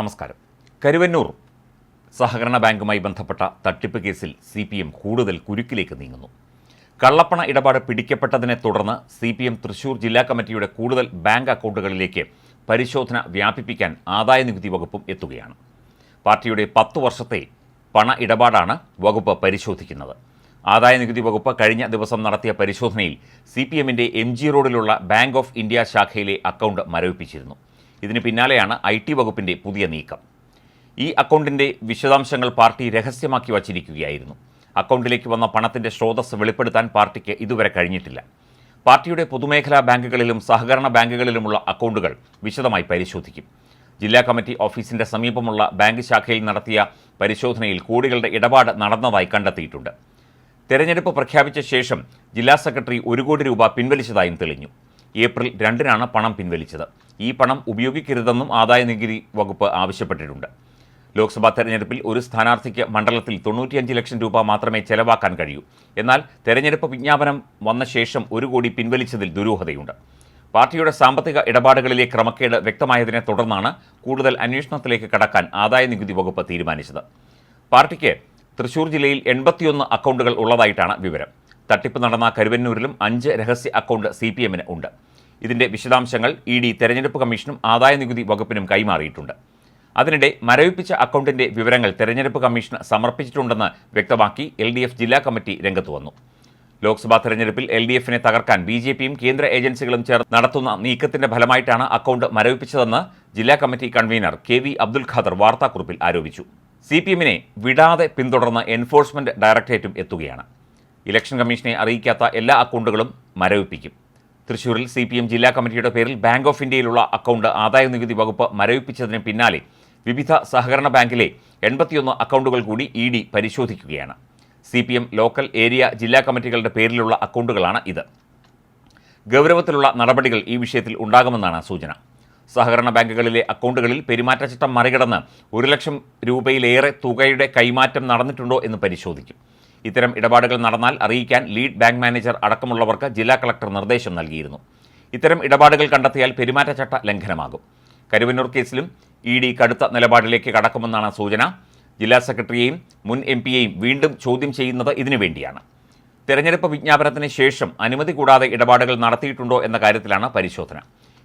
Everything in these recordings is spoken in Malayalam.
നമസ്കാരം. കരുവന്നൂർ സഹകരണ ബാങ്കുമായി ബന്ധപ്പെട്ട തട്ടിപ്പ് കേസിൽ സി പി എം കൂടുതൽ കുരുക്കിലേക്ക് നീങ്ങുന്നു. കള്ളപ്പണ ഇടപാട് പിടിക്കപ്പെട്ടതിനെ തുടർന്ന് സി പി എം തൃശൂർ ജില്ലാ കമ്മിറ്റിയുടെ കൂടുതൽ ബാങ്ക് അക്കൗണ്ടുകളിലേക്ക് പരിശോധന വ്യാപിപ്പിക്കാൻ ആദായനികുതി വകുപ്പും എത്തുകയാണ്. പാർട്ടിയുടെ പത്തു വർഷത്തെ പണ ഇടപാടാണ് വകുപ്പ് പരിശോധിക്കുന്നത്. ആദായനികുതി വകുപ്പ് കഴിഞ്ഞ ദിവസം നടത്തിയ പരിശോധനയിൽ സി പി എമ്മിന്റെ എം ജി റോഡിലുള്ള ബാങ്ക് ഓഫ് ഇന്ത്യ ശാഖയിലെ അക്കൗണ്ട് മരവിപ്പിച്ചിരുന്നു. ഇതിന് പിന്നാലെയാണ് ഐ ടി വകുപ്പിന്റെ പുതിയ നീക്കം. ഈ അക്കൗണ്ടിന്റെ വിശദാംശങ്ങൾ പാർട്ടി രഹസ്യമാക്കി വച്ചിരിക്കുകയായിരുന്നു. അക്കൗണ്ടിലേക്ക് വന്ന പണത്തിന്റെ സ്രോതസ് വെളിപ്പെടുത്താൻ പാർട്ടിക്ക് ഇതുവരെ കഴിഞ്ഞിട്ടില്ല. പാർട്ടിയുടെ പൊതുമേഖലാ ബാങ്കുകളിലും സഹകരണ ബാങ്കുകളിലുമുള്ള അക്കൗണ്ടുകൾ വിശദമായി പരിശോധിക്കും. ജില്ലാ കമ്മിറ്റി ഓഫീസിന്റെ സമീപമുള്ള ബാങ്ക് ശാഖയിൽ നടത്തിയ പരിശോധനയിൽ കോടികളുടെ ഇടപാട് നടന്നതായി കണ്ടെത്തിയിട്ടുണ്ട്. തെരഞ്ഞെടുപ്പ് പ്രഖ്യാപിച്ച ശേഷം ജില്ലാ സെക്രട്ടറി ഒരു കോടി രൂപ പിൻവലിച്ചതായും തെളിഞ്ഞു. ഏപ്രിൽ രണ്ടിനാണ് പണം പിൻവലിച്ചത്. ഈ പണം ഉപയോഗിക്കരുതെന്നും ആദായനികുതി വകുപ്പ് ആവശ്യപ്പെട്ടിട്ടുണ്ട്. ലോക്സഭാ തെരഞ്ഞെടുപ്പിൽ ഒരു സ്ഥാനാർത്ഥിക്ക് മണ്ഡലത്തിൽ തൊണ്ണൂറ്റിയഞ്ച് ലക്ഷം രൂപ മാത്രമേ ചെലവാക്കാൻ കഴിയൂ. എന്നാൽ തെരഞ്ഞെടുപ്പ് വിജ്ഞാപനം വന്ന ശേഷം ഒരു കോടി പിൻവലിച്ചതിൽ ദുരൂഹതയുണ്ട്. പാർട്ടിയുടെ സാമ്പത്തിക ഇടപാടുകളിലെ ക്രമക്കേട് വ്യക്തമായതിനെ തുടർന്നാണ് കൂടുതൽ അന്വേഷണത്തിലേക്ക് കടക്കാൻ ആദായ നികുതി വകുപ്പ് തീരുമാനിച്ചത്. പാർട്ടിക്ക് തൃശൂർ ജില്ലയിൽ എൺപത്തിയൊന്ന് അക്കൗണ്ടുകൾ ഉള്ളതായിട്ടാണ് വിവരം. തട്ടിപ്പ് നടന്ന കരുവന്നൂരിലും അഞ്ച് രഹസ്യ അക്കൗണ്ട് സി പി എമ്മിന് ഉണ്ട്. ഇതിന്റെ വിശദാംശങ്ങൾ ഇ ഡി തെരഞ്ഞെടുപ്പ് കമ്മീഷനും ആദായനികുതി വകുപ്പിനും കൈമാറിയിട്ടുണ്ട്. അതിനിടെ മരവിപ്പിച്ച അക്കൗണ്ടിന്റെ വിവരങ്ങൾ തെരഞ്ഞെടുപ്പ് കമ്മീഷന് സമർപ്പിച്ചിട്ടുണ്ടെന്ന് വ്യക്തമാക്കി എൽ ഡി എഫ് ജില്ലാ കമ്മിറ്റി രംഗത്ത് വന്നു. ലോക്സഭാ തെരഞ്ഞെടുപ്പിൽ എൽ ഡി എഫിനെ തകർക്കാൻ ബി ജെ പിയും കേന്ദ്ര ഏജൻസികളും ചേർന്ന് നടത്തുന്ന നീക്കത്തിന്റെ ഫലമായിട്ടാണ് അക്കൗണ്ട് മരവിപ്പിച്ചതെന്ന് ജില്ലാ committee convener K V Abdul Khader വാർത്താക്കുറിപ്പിൽ ആരോപിച്ചു. സി പി എമ്മിനെ വിടാതെ പിന്തുടർന്ന് എൻഫോഴ്സ്മെന്റ് ഡയറക്ടറേറ്റും എത്തുകയാണ്. ഇലക്ഷൻ കമ്മീഷനെ അറിയിക്കാത്ത എല്ലാ അക്കൗണ്ടുകളും മരവിപ്പിക്കും. തൃശൂരിൽ സി പി എം ജില്ലാ കമ്മിറ്റിയുടെ പേരിൽ ബാങ്ക് ഓഫ് ഇന്ത്യയിലുള്ള അക്കൗണ്ട് ആദായനികുതി വകുപ്പ് മരവിപ്പിച്ചതിന് പിന്നാലെ വിവിധ സഹകരണ ബാങ്കിലെ എൺപത്തിയൊന്ന് അക്കൗണ്ടുകൾ കൂടി ഇ ഡി പരിശോധിക്കുകയാണ്. C P M local area ജില്ലാ കമ്മിറ്റികളുടെ പേരിലുള്ള അക്കൗണ്ടുകളാണ് ഇത്. ഗൗരവത്തിലുള്ള നടപടികൾ ഈ വിഷയത്തിൽ ഉണ്ടാകുമെന്നാണ് സൂചന. സഹകരണ ബാങ്കുകളിലെ അക്കൗണ്ടുകളിൽ പെരുമാറ്റച്ചട്ടം മറികടന്ന് ഒരു ലക്ഷം രൂപയിലേറെ തുകയുടെ കൈമാറ്റം നടന്നിട്ടുണ്ടോ എന്ന് പരിശോധിക്കും. ഇത്തരം ഇടപാടുകൾ നടന്നാൽ അറിയിക്കാൻ ലീഡ് ബാങ്ക് മാനേജർ അടക്കമുള്ളവർക്ക് ജില്ലാ കളക്ടർ നിർദ്ദേശം നൽകിയിരുന്നു. ഇത്തരം ഇടപാടുകൾ കണ്ടെത്തിയാൽ പെരുമാറ്റച്ചട്ട ലംഘനമാകും. കരുവന്നൂർ കേസിലും ഇ ഡി കടുത്ത നിലപാടിലേക്ക് കടക്കുമെന്നാണ് സൂചന. ജില്ലാ സെക്രട്ടറിയെയും മുൻ എം പിയെയും വീണ്ടും ചോദ്യം ചെയ്യുന്നത് ഇതിനു വേണ്ടിയാണ്. തെരഞ്ഞെടുപ്പ് വിജ്ഞാപനത്തിന് ശേഷം അനുമതി കൂടാതെ ഇടപാടുകൾ നടത്തിയിട്ടുണ്ടോ എന്ന കാര്യത്തിലാണ് പരിശോധന.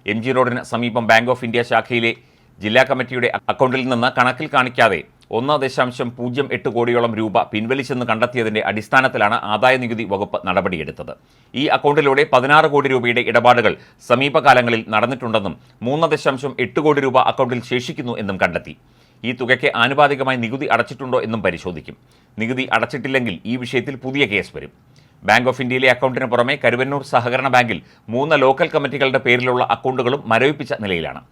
എം ജി റോഡിന് സമീപം ബാങ്ക് ഓഫ് ഇന്ത്യ ശാഖയിലെ ജില്ലാ കമ്മിറ്റിയുടെ അക്കൗണ്ടിൽ നിന്ന് കണക്കിൽ കാണിക്കാതെ ഒന്ന് ദശാംശം പൂജ്യം എട്ട് കോടിയോളം രൂപ പിൻവലിച്ചെന്ന് കണ്ടെത്തിയതിന്റെ അടിസ്ഥാനത്തിലാണ് ആദായ നികുതി വകുപ്പ് നടപടിയെടുത്തത്. ഈ അക്കൗണ്ടിലൂടെ പതിനാറ് കോടി രൂപയുടെ ഇടപാടുകൾ സമീപകാലങ്ങളിൽ നടന്നിട്ടുണ്ടെന്നും മൂന്ന് ദശാംശം എട്ട് കോടി രൂപ അക്കൗണ്ടിൽ ശേഷിക്കുന്നു എന്നും കണ്ടെത്തി. ഈ തുകയ്ക്ക് ആനുപാതികമായി നികുതി അടച്ചിട്ടുണ്ടോ എന്നും പരിശോധിക്കും. നികുതി അടച്ചിട്ടില്ലെങ്കിൽ ഈ വിഷയത്തിൽ പുതിയ കേസ് വരും. ബാങ്ക് ഓഫ് ഇന്ത്യയിലെ അക്കൗണ്ടിന് പുറമെ കരുവന്നൂർ സഹകരണ ബാങ്കിൽ മൂന്ന് ലോക്കൽ കമ്മിറ്റികളുടെ പേരിലുള്ള അക്കൗണ്ടുകളും മരവിപ്പിച്ച നിലയിലാണ്.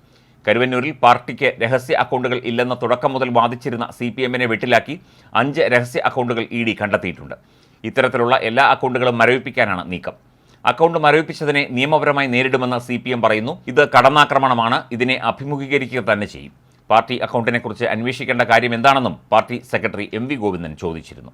കരുവന്നൂരിൽ പാർട്ടിക്ക് രഹസ്യ അക്കൗണ്ടുകൾ ഇല്ലെന്ന തുടക്കം മുതൽ വാദിച്ചിരുന്ന സി പി എമ്മിനെ വെട്ടിലാക്കി അഞ്ച് രഹസ്യ അക്കൗണ്ടുകൾ ഇ ഡി കണ്ടെത്തിയിട്ടുണ്ട്. ഇത്തരത്തിലുള്ള എല്ലാ അക്കൗണ്ടുകളും മരവിപ്പിക്കാനാണ് നീക്കം. അക്കൗണ്ട് മരവിപ്പിച്ചതിനെ നിയമപരമായി നേരിടുമെന്ന് സി പി എം പറയുന്നു. ഇത് കടന്നാക്രമണമാണ്. ഇതിനെ അഭിമുഖീകരിക്കുക തന്നെ ചെയ്യും. പാർട്ടി അക്കൗണ്ടിനെക്കുറിച്ച് അന്വേഷിക്കേണ്ട കാര്യം എന്താണെന്നും party secretary M V Govindan ചോദിച്ചിരുന്നു.